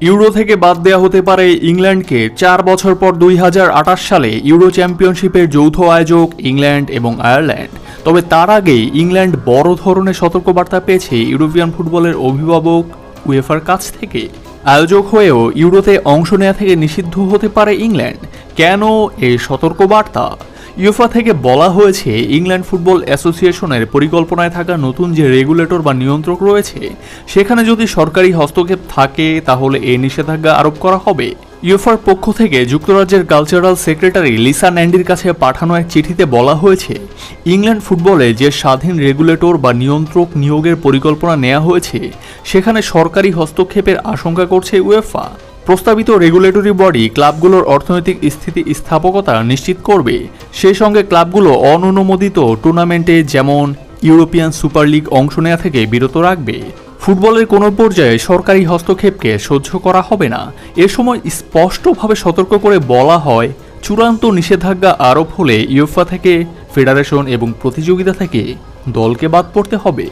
Euro থেকে বাদ দেওয়া হতে পারে ইংল্যান্ডকে। চার বছর পর দুই হাজার আটাশ সালে ইউরো চ্যাম্পিয়নশিপের যৌথ আয়োজক ইংল্যান্ড এবং আয়ারল্যান্ড। তবে তার আগেই ইংল্যান্ড বড় ধরনের সতর্কবার্তা পেয়েছে ইউরোপিয়ান ফুটবলের অভিভাবক উয়েফার কাছ থেকে। আয়োজক হয়েও ইউরোতে অংশ নেওয়া থেকে নিষিদ্ধ হতে পারে ইংল্যান্ড। কেন এই সতর্কবার্তা? ইউফা থেকে বলা হয়েছে ইংল্যান্ড ফুটবল অ্যাসোসিয়েশনের পরিকল্পনায় থাকা নতুন যে রেগুলেটর বা নিয়ন্ত্রক রয়েছে, সেখানে যদি সরকারি হস্তক্ষেপ থাকে, তাহলে এই নিষেধাজ্ঞা আরোপ করা হবে। ইউফার পক্ষ থেকে যুক্তরাজ্যের কালচারাল সেক্রেটারি লিসা ন্যান্ডির কাছে পাঠানো এক চিঠিতে বলা হয়েছে, ইংল্যান্ড ফুটবলে যে স্বাধীন রেগুলেটর বা নিয়ন্ত্রক নিয়োগের পরিকল্পনা নেওয়া হয়েছে, সেখানে সরকারি হস্তক্ষেপের আশঙ্কা করছে উয়েফা। প্রস্তাবিত রেগুলেটরি বডি ক্লাবগুলোর অর্থনৈতিক স্থিতি স্থাপকতা নিশ্চিত করবে। সেই সঙ্গে ক্লাবগুলো অননুমোদিত টুর্নামেন্টে যেমন ইউরোপিয়ান সুপার লিগ অংশ নেওয়া থেকে বিরত রাখবে। ফুটবলের কোনো পর্যায়ে সরকারি হস্তক্ষেপকে সহ্য করা হবে না। এ সময় স্পষ্টভাবে সতর্ক করে বলা হয়, চূড়ান্ত নিষেধাজ্ঞা আরোপ হলে ইউফা থেকে, ফেডারেশন এবং প্রতিযোগিতা থেকে দলকে বাদ পড়তে হবে।